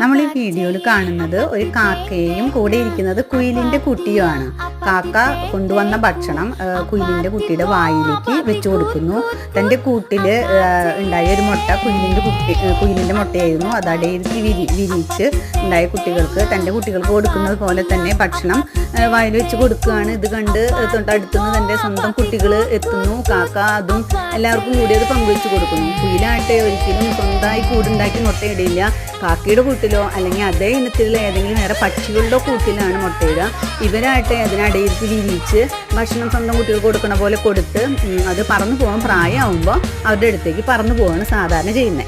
നമ്മൾ ഈ വീഡിയോയിൽ കാണുന്നത് ഒരു കാക്കയെയും കൂടെ ഇരിക്കുന്നത് കുയിലിന്റെ കുട്ടിയുമാണ്. കാക്ക കൊണ്ടുവന്ന ഭക്ഷണം കുയിലിന്റെ കുട്ടിയുടെ വായിലേക്ക് വെച്ചു കൊടുക്കുന്നു. തന്റെ കൂട്ടിൽ ആ, ഉണ്ടായ ഒരു മുട്ട കുയിലിന്റെ കുട്ടി കുയിലിന്റെ മുട്ടയായിരുന്നു. അത് അടയിരുത്തി വിരി വിരിയിച്ച് ഉണ്ടായ കുട്ടികൾക്ക് തന്റെ കുട്ടികൾക്ക് കൊടുക്കുന്നത് പോലെ തന്നെ ഭക്ഷണം വായിൽ വെച്ച് കൊടുക്കുകയാണ്. ഇത് കണ്ട് തൊട്ടടുത്തുനിന്ന് തന്റെ സ്വന്തം കുട്ടികൾ എത്തുന്നു. കാക്ക അതും എല്ലാവർക്കും കൂടി അത് പങ്കുവെച്ച് കൊടുക്കുന്നു. കുയിലാട്ടെ ഒരിക്കലും സ്വന്തമായി കൂടുണ്ടാക്കി മുട്ടയിടില്ല. കാക്കയുടെ കൂട്ടിലോ അല്ലെങ്കിൽ അതേ ഇനത്തിലുള്ള ഏതെങ്കിലും വേറെ പക്ഷികളുടെ കൂട്ടിലാണ് മുട്ടയിടുക. ഇവരാട്ടെ അതിനടയിരുത്തി വിരിയിച്ച് ഭക്ഷണം സ്വന്തം കുട്ടികൾക്ക് കൊടുക്കണ പോലെ കൊടുത്ത് അത് പറന്നു പോകാൻ പ്രായമാകുമ്പോൾ അവരുടെ അടുത്തേക്ക് പറന്നു പോവാണ് സാധാരണ ചെയ്യുന്നത്.